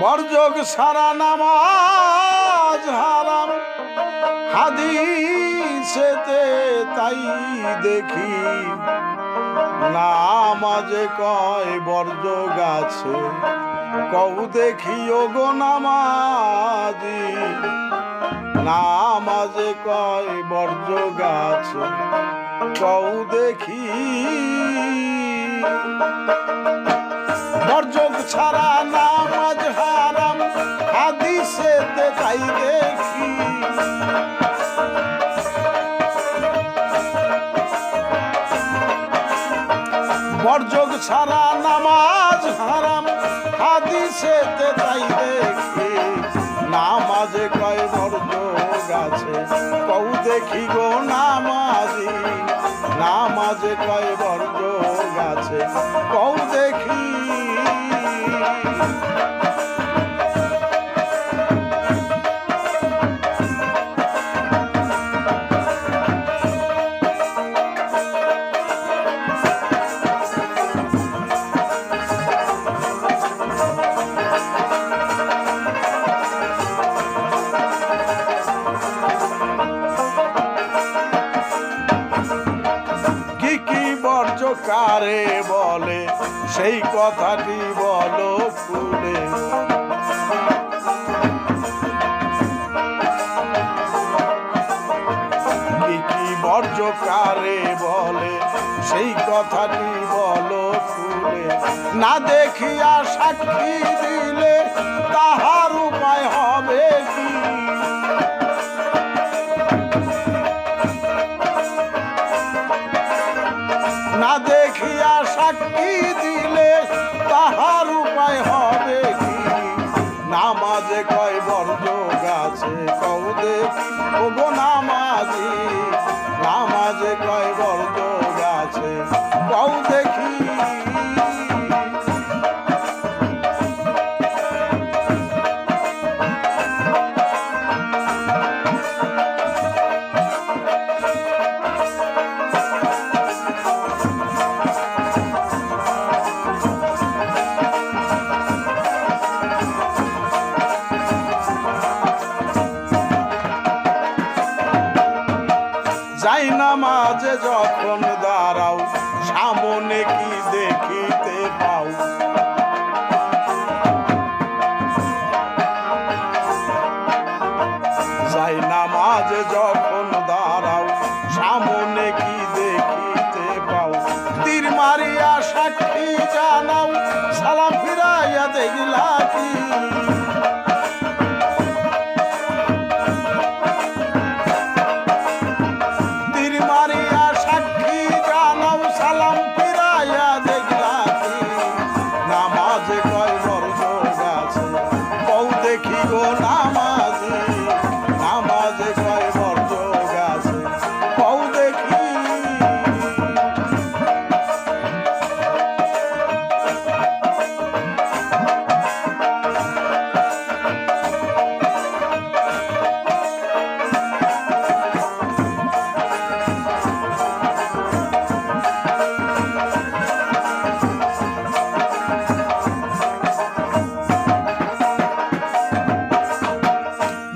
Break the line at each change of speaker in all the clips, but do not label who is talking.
বর্জক সারা নামাজ হারাম। হাদিসেতে তাই দেখি। নামাজে কয় বর্জ গাছে কৌ দেখি গো নামাজি। নামাজে কয় বর্জ গাছে কৌ দেখি। বর্জক ছাড়া হারাম হাদিসেতে তাই দেখি। বর্জক ছাড়া নামাজ হারাম হাদিসেতে তাই দেখি। নামাজে কয় বর্জ গাছে কৌ দেখি গো নামাজি। নামাজে কয় বর্জ গাছে কৌ দেখি। কারে বলে? সেই কথাটি বলো খুলে। কারে বলে? সেই কথাটি বলো খুলে। না দেখিয়া সাক্ষী দিলে তাহার উপায় হবে কি? সাক্ষী দিলে তাহার উপায় হবে কি? নামাজে কয় বর্জ গাছে কৌ দেখি ওগো নামাজি, নামাজে কয় বর্জ গাছে কৌ দেখি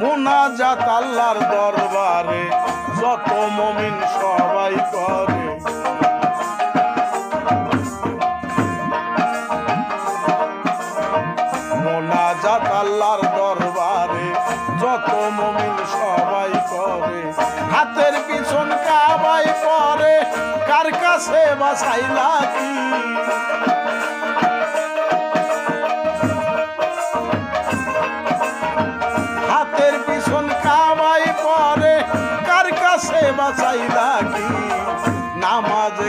মোনাজাত আল্লাহর দরবারে, যত মমিন সবাই করে। মোনাজাত আল্লাহর দরবারে, যত মমিন সবাই করে। হাতের পিছন কাবাই করে কার কাছে বাসাইলা কি? কাছে কি নামাজে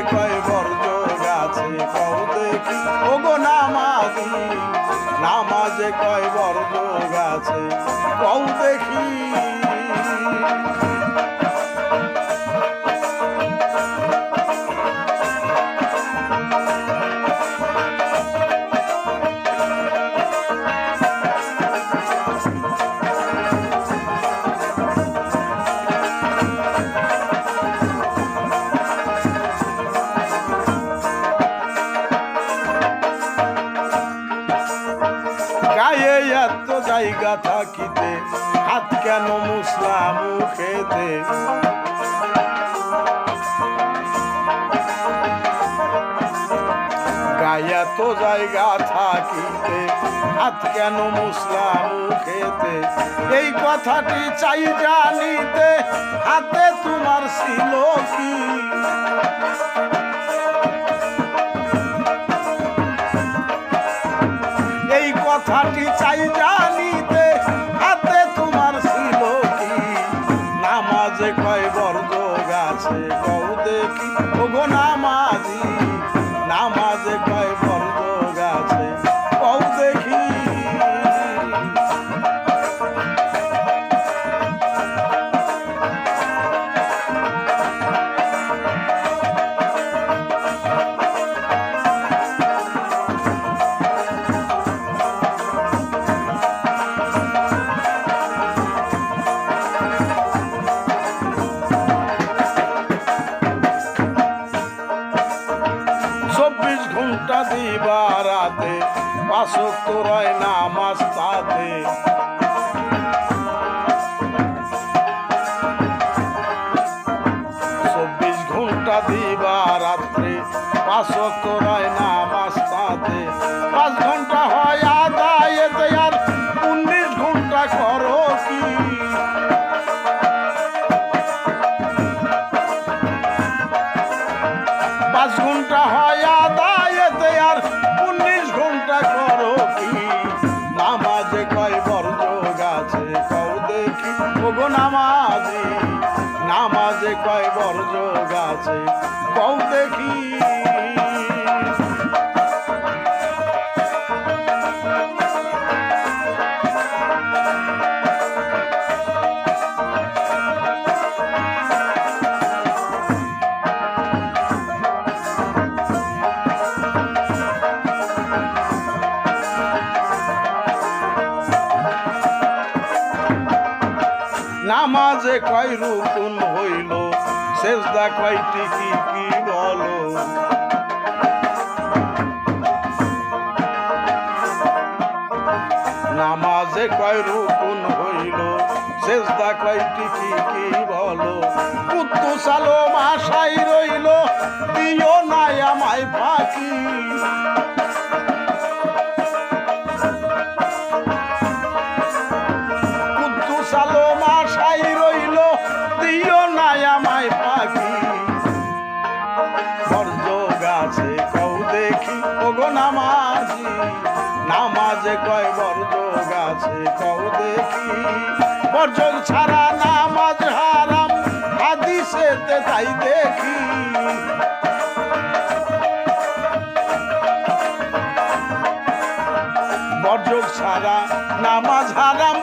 জায়গা থাকিতে, হাত কেন মুসলাম মুখেতে? গায়া তো জায়গা থাকিতে, হাত কেন মুসলাম মুখেতে? এই কথাটি চাই জানিতে, হাতে তোমার ছিল কি? কথাটি চাই জানিতে পাশক তোরায় নামাজ তাতে পাঁচ ঘণ্টা হয় আদায় আর উনিশ ঘণ্টা করো কি? পাঁচ ঘণ্টা হয় আদায়েতে আর উনিশ ঘণ্টা করো কি? নামাজে কয় বর্জ গাছে কও দেখি। দেখি। নামাজে কয় রুকুন হইল, সেজদা কয়টি কি কি বলো? নামাজে কয় রুকুন হইল, সেজদা কয়টি কি কি বলো? কুত্তু সালো মাসাই রইল, দিও নাই আমায় ফাঁকি। নামাজি, নামাজে কয় বর্জ গাছে কৌ দেখি। বর্জ ছাড়া নামাজ হারাম, হাদিসেতে তাই দেখি। বর্জক ছাড়া নামাজ হারাম